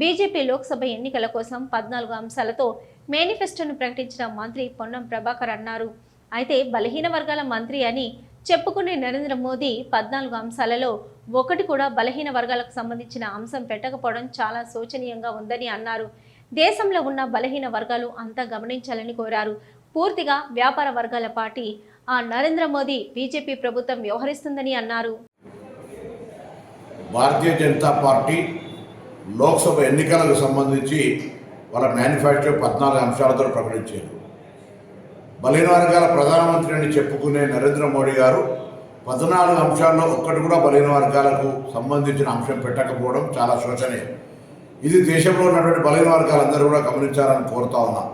BJP Lok Sabha ఎన్నికల కోసం పద్నాలుగు అంశాలతో మేనిఫెస్టోను ప్రకటించిన మంత్రి పొన్నం ప్రభాకర్ అన్నారు. అయితే బలహీన వర్గాల మంత్రి అని చెప్పుకునే నరేంద్ర మోదీ పద్నాలుగు అంశాలలో ఒకటి కూడా బలహీన వర్గాలకు సంబంధించిన అంశం పెట్టకపోవడం చాలా శోచనీయంగా ఉందని అన్నారు. దేశంలో ఉన్న బలహీన వర్గాలు అంతా గమనించాలని కోరారు. పూర్తిగా వ్యాపార వర్గాల పార్టీ ఆ నరేంద్ర మోదీ బీజేపీ ప్రభుత్వం వ్యవహరిస్తుందని అన్నారు. భారతీయ జనతా పార్టీ లోక్సభ ఎన్నికలకు సంబంధించి వాళ్ళ మేనిఫెస్టో పద్నాలుగు అంశాలతో ప్రకటించారు. బలహీన వర్గాల ప్రధానమంత్రి అని చెప్పుకునే నరేంద్ర మోడీ గారు పద్నాలుగు అంశాల్లో ఒక్కటి కూడా బలహీన వర్గాలకు సంబంధించిన అంశం పెట్టకపోవడం చాలా శోచనీయం ఇది దేశంలో ఉన్నటువంటి బలహీన వర్గాలందరూ కూడా గమనించాలని కోరుతా ఉన్నాం.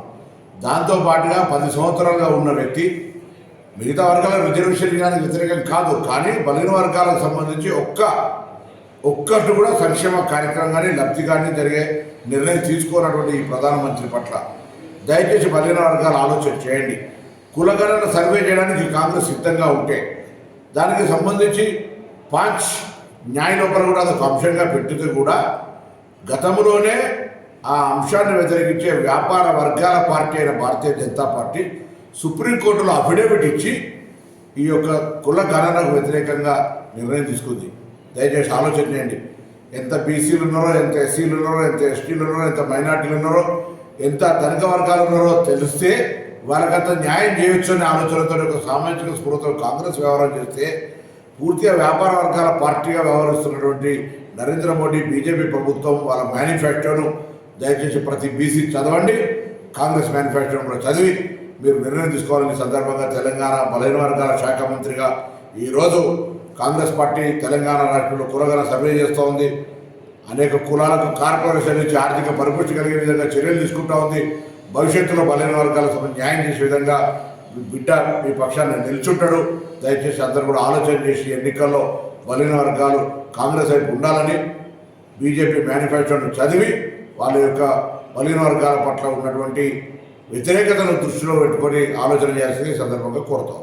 దాంతో పాటుగా పది సంవత్సరాలుగా ఉన్న వ్యక్తి మిగతా వర్గాల రిజర్వేషన్ ఇవ్వడానికి వ్యతిరేకం కాదు కానీ బలహీన వర్గాలకు సంబంధించి ఒక్క ఒక్కటి కూడా సంక్షేమ కార్యక్రమం కానీ లబ్ధి కానీ జరిగే నిర్ణయం తీసుకోనటువంటి ఈ ప్రధానమంత్రి పట్ల. దయచేసి బలహీన వర్గాలు ఆలోచన చేయండి. కులగణన సర్వే చేయడానికి కాంగ్రెస్ సిద్ధంగా ఉంటే దానికి సంబంధించి పాంచ్ న్యాయ లోపల కూడా అదొక అంశంగా పెట్టితే కూడా గతంలోనే ఆ అంశాన్ని వ్యతిరేకించే వ్యాపార వర్గాల పార్టీ అయిన భారతీయ జనతా పార్టీ సుప్రీంకోర్టులో అఫిడవిట్ ఇచ్చి ఈ యొక్క కుల గణనకు వ్యతిరేకంగా నిర్ణయం తీసుకుంది. దయచేసి ఆలోచన చేయండి. ఎంత బీసీలు ఉన్నారో ఎంత ఎస్సీలు ఉన్నారో ఎంత ఎస్టీలు ఉన్నారో ఎంత మైనార్టీలు ఉన్నారో ఎంత ధనిక వర్గాలు ఉన్నారో తెలిస్తే వాళ్ళకంత న్యాయం చేయొచ్చు అనే ఆలోచనతో ఒక సామాజిక స్ఫూర్తితో కాంగ్రెస్ వ్యవహారం చేస్తే పూర్తిగా వ్యాపార వర్గాల పార్టీగా వ్యవహరిస్తున్నటువంటి నరేంద్ర మోడీ బీజేపీ ప్రభుత్వం వాళ్ళ మేనిఫెస్టోను దయచేసి ప్రతి బీసీ చదవండి. కాంగ్రెస్ మేనిఫెస్టోను కూడా చదివి మీరు నిర్ణయం తీసుకోవాలని సందర్భంగా తెలంగాణ బలహీన వర్గాల శాఖ మంత్రిగా ఈరోజు కాంగ్రెస్ పార్టీ తెలంగాణ రాష్ట్రంలో కులగన సర్వే చేస్తూ ఉంది అనేక కులాలకు కార్పొరేషన్ నుంచి ఆర్థిక పరిపుష్టి కలిగే విధంగా చర్యలు తీసుకుంటా ఉంది. భవిష్యత్తులో బలైన వర్గాలకు న్యాయం చేసే విధంగా మీ బిడ్డ మీ పక్షాన్ని నిల్చుంటాడు. దయచేసి అందరూ కూడా ఆలోచన చేసి ఎన్నికల్లో బలైన వర్గాలు కాంగ్రెస్ వైపు ఉండాలని బీజేపీ మేనిఫెస్టోను చదివి వాళ్ళ యొక్క బలహీన వర్గాల పట్ల ఉన్నటువంటి వ్యతిరేకతను దృష్టిలో పెట్టుకొని ఆలోచన చేయాల్సింది సందర్భంగా కోరుతాం